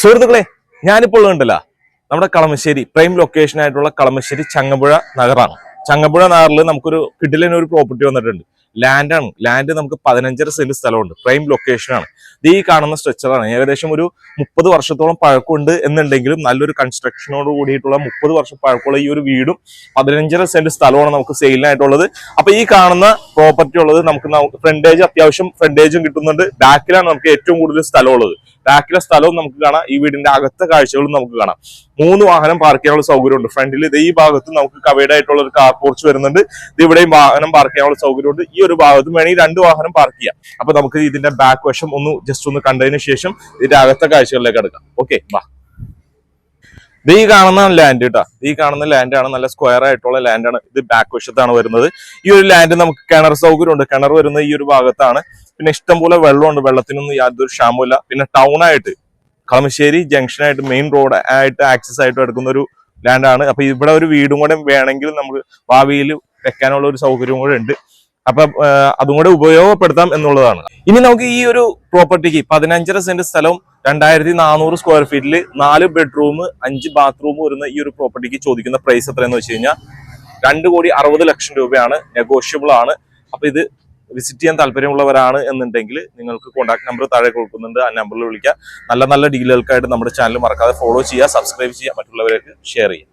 സുഹൃത്തുക്കളെ ഞാനിപ്പോൾ ഉണ്ടല്ല നമ്മുടെ കളമശ്ശേരി പ്രൈം ലൊക്കേഷൻ ആയിട്ടുള്ള കളമശ്ശേരി ചങ്ങമ്പുഴ നഗറാണ്. ചങ്ങമ്പുഴ നഗറിൽ നമുക്കൊരു കിഡിലിന് ഒരു പ്രോപ്പർട്ടി വന്നിട്ടുണ്ട്. ലാൻഡാണ് ലാൻഡ് നമുക്ക് പതിനഞ്ചര സെന്റ് സ്ഥലമുണ്ട്. പ്രൈം ലൊക്കേഷനാണ് ഇത് ഈ കാണുന്ന സ്ട്രക്ചറാണ് ഏകദേശം ഒരു മുപ്പത് വർഷത്തോളം പഴക്കമുണ്ട് എന്നുണ്ടെങ്കിലും നല്ലൊരു കൺസ്ട്രക്ഷനോട് കൂടിയിട്ടുള്ള മുപ്പത് വർഷം പഴക്കമുള്ള ഈ ഒരു വീടും പതിനഞ്ചര സെന്റ് സ്ഥലമാണ് നമുക്ക് സെയിലിനായിട്ടുള്ളത് അപ്പൊ ഈ കാണുന്ന പ്രോപ്പർട്ടി ഉള്ളത് നമുക്ക് ഫ്രണ്ടേജ് അത്യാവശ്യം ഫ്രണ്ടേജും കിട്ടുന്നുണ്ട്. ബാക്കിലാണ് നമുക്ക് ഏറ്റവും കൂടുതൽ സ്ഥലമുള്ളത്. ബാക്കിലെ സ്ഥലവും നമുക്ക് കാണാം. ഈ വീടിന്റെ അകത്തെ കാഴ്ചകളും നമുക്ക് കാണാം. മൂന്ന് വാഹനം പാർക്ക് ചെയ്യാനുള്ള സൗകര്യമുണ്ട്. ഫ്രണ്ടിൽ ഇത് ഈ ഭാഗത്തും നമുക്ക് കവേഡ് ആയിട്ടുള്ള ഒരു കാർ പോർച്ച് വരുന്നുണ്ട്. ഇത് ഇവിടെയും വാഹനം പാർക്ക് ചെയ്യാനുള്ള സൗകര്യമുണ്ട്. ഈ ഒരു ഭാഗത്തും വേണമെങ്കിൽ രണ്ട് വാഹനം പാർക്ക് ചെയ്യാം. അപ്പൊ നമുക്ക് ഇതിന്റെ ബാക്ക് വശം ഒന്ന് ജസ്റ്റ് ഒന്ന് കണ്ടതിന് ശേഷം ഇതിന്റെ അകത്തെ കാഴ്ചകളിലേക്ക് എടുക്കാം ഓക്കെ വാ. ഇത് ഈ കാണുന്ന ലാൻഡ് കേട്ടോ. ഈ കാണുന്ന ലാൻഡ് ആണ് നല്ല സ്ക്വയർ ആയിട്ടുള്ള ലാൻഡാണ് ഇത് ബാക്ക് വശത്താണ് വരുന്നത്. ഈ ഒരു ലാൻഡ് നമുക്ക് കിണർ സൗകര്യമുണ്ട്. കിണർ വരുന്ന ഈ ഒരു ഭാഗത്താണ്. പിന്നെ ഇഷ്ടംപോലെ വെള്ളമുണ്ട്. വെള്ളത്തിനൊന്നും യാതൊരു ക്ഷാമമില്ല പിന്നെ ടൗൺ ആയിട്ട് കളമശ്ശേരി ജംഗ്ഷനായിട്ട് മെയിൻ റോഡ് ആയിട്ട് ആക്സസ് ആയിട്ട് എടുക്കുന്ന ഒരു ലാൻഡാണ് അപ്പൊ ഇവിടെ ഒരു വീടും കൂടെ വേണമെങ്കിൽ നമുക്ക് ഭാവിയിൽ വെക്കാനുള്ള ഒരു സൗകര്യവും കൂടെ ഉണ്ട്. അപ്പൊ അതും കൂടെ ഉപയോഗപ്പെടുത്താം എന്നുള്ളതാണ്. ഇനി നമുക്ക് ഈ ഒരു പ്രോപ്പർട്ടിക്ക് പതിനഞ്ചര സെന്റ് സ്ഥലവും രണ്ടായിരത്തി നാനൂറ് സ്ക്വയർ ഫീറ്റിൽ നാല് ബെഡ്റൂം അഞ്ച് ബാത്റൂം വരുന്ന ഈ ഒരു പ്രോപ്പർട്ടിക്ക് ചോദിക്കുന്ന പ്രൈസ് എത്രയെന്ന് വെച്ച് കഴിഞ്ഞാൽ രണ്ട് കോടി അറുപത് ലക്ഷം രൂപയാണ് നെഗോഷ്യബിൾ ആണ്. അപ്പൊ ഇത് വിസിറ്റ് ചെയ്യാൻ താല്പര്യമുള്ളവരാണ് എന്നുണ്ടെങ്കിൽ നിങ്ങൾക്ക് കോൺടാക്ട് നമ്പർ താഴെ കൊടുക്കുന്നുണ്ട്. ആ നമ്പറിൽ വിളിക്കുക നല്ല നല്ല ഡീലുകൾക്കായിട്ട് നമ്മുടെ ചാനൽ മറക്കാതെ ഫോളോ ചെയ്യുക സബ്സ്ക്രൈബ് ചെയ്യുക മറ്റുള്ളവരേക്ക് ഷെയർ ചെയ്യുക.